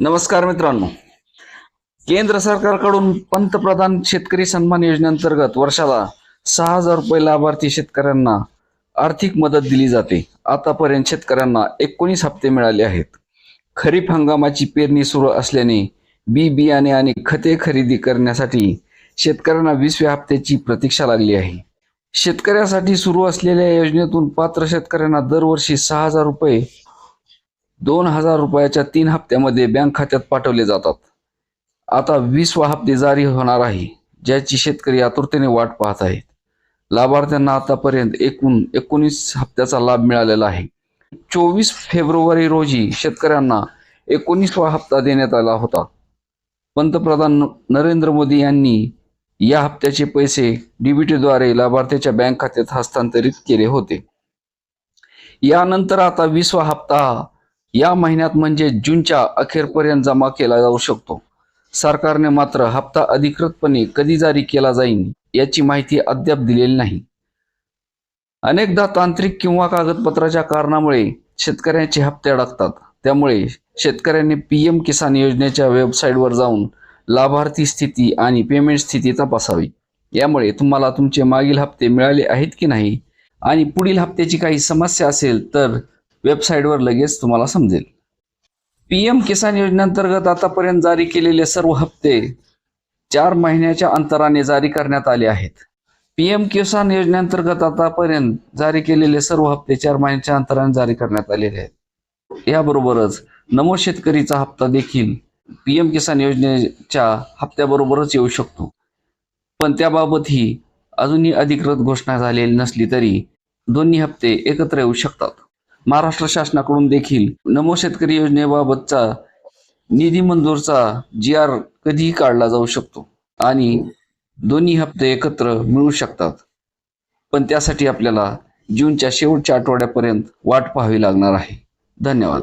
नमस्कार मित्रांनो. केंद्र सरकारकडून पंतप्रधान शेतकरी सन्मान योजनेअंतर्गत वर्षाला सहा हजार रुपये लाभार्थी शेतकऱ्यांना आर्थिक मदत दिली जाते. आतापर्यंत शेतकऱ्यांना एकोणीस हप्ते मिळाले आहेत. खरीप हंगामाची पेरणी सुरू असल्याने बी बियाणे आणि खते खरेदी करण्यासाठी शेतकऱ्यांना वीसव्या हप्त्याची प्रतीक्षा लागली आहे. शेतकऱ्यासाठी सुरू असलेल्या योजनेतून पात्र शेतकऱ्यांना दरवर्षी सहा हजार रुपये दोन हजार रुपयाच्या तीन हप्त्यामध्ये बँक खात्यात पाठवले जातात. आता वीसवा हप्ते जारी होणार आहे ज्याची शेतकरी आतुरतेने वाट पाहत आहेत. लाभार्थ्यांना आतापर्यंत एकूण एकोणीस हप्त्याचा लाभ मिळालेला आहे. चोवीस फेब्रुवारी रोजी शेतकऱ्यांना एकोणीसवा हप्ता देण्यात आला होता. पंतप्रधान नरेंद्र मोदी यांनी या हप्त्याचे पैसे डीबीटीद्वारे लाभार्थ्याच्या बँक खात्यात हस्तांतरित केले होते. यानंतर आता वीसवा हप्ता या महिन्यात म्हणजे जूनच्या अखेरपर्यंत जमा केला जाऊ शकतो. सरकारने मात्र हप्ता अधिकृतपणे कधी जारी केला जाईल याची माहिती अद्याप दिलेली नाही. अनेकदा तांत्रिक किंवा कागदपत्राच्या कारणामुळे शेतकऱ्यांचे हप्ते अडकतात. त्यामुळे शेतकऱ्यांनी पी एम किसान योजनेच्या वेबसाईटवर जाऊन लाभार्थी स्थिती आणि पेमेंट स्थिती तपासावी. यामुळे तुम्हाला तुमचे मागील हप्ते मिळाले आहेत की नाही? आणि पुढील हप्त्याची काही समस्या असेल तर वेबसाईटवर लगेच तुम्हाला समजेल. पी एम किसान योजनेअंतर्गत आतापर्यंत जारी केलेले सर्व हप्ते चार महिन्याच्या अंतराने जारी करण्यात आले आहेत. पी एम किसान योजनेअंतर्गत आतापर्यंत जारी केलेले सर्व हप्ते चार महिन्याच्या अंतराने जारी करण्यात आलेले आहेत. याबरोबरच नमो शेतकरीचा हप्ता देखील पी एम किसान योजनेच्या हप्त्याबरोबरच येऊ शकतो. पण त्याबाबतही अजूनही अधिकृत घोषणा झालेली नसली तरी दोन्ही हप्ते एकत्र येऊ शकतात. महाराष्ट्र शासनाकडून देखील नमो शेतकरी योजनेबाबतचा निधी मंजूरचा जी आर कधीही काढला जाऊ शकतो आणि दोन्ही हप्ते एकत्र मिळू शकतात. पण त्यासाठी आपल्याला जूनच्या शेवटच्या आठवड्यापर्यंत वाट पाहावी लागणार आहे. धन्यवाद.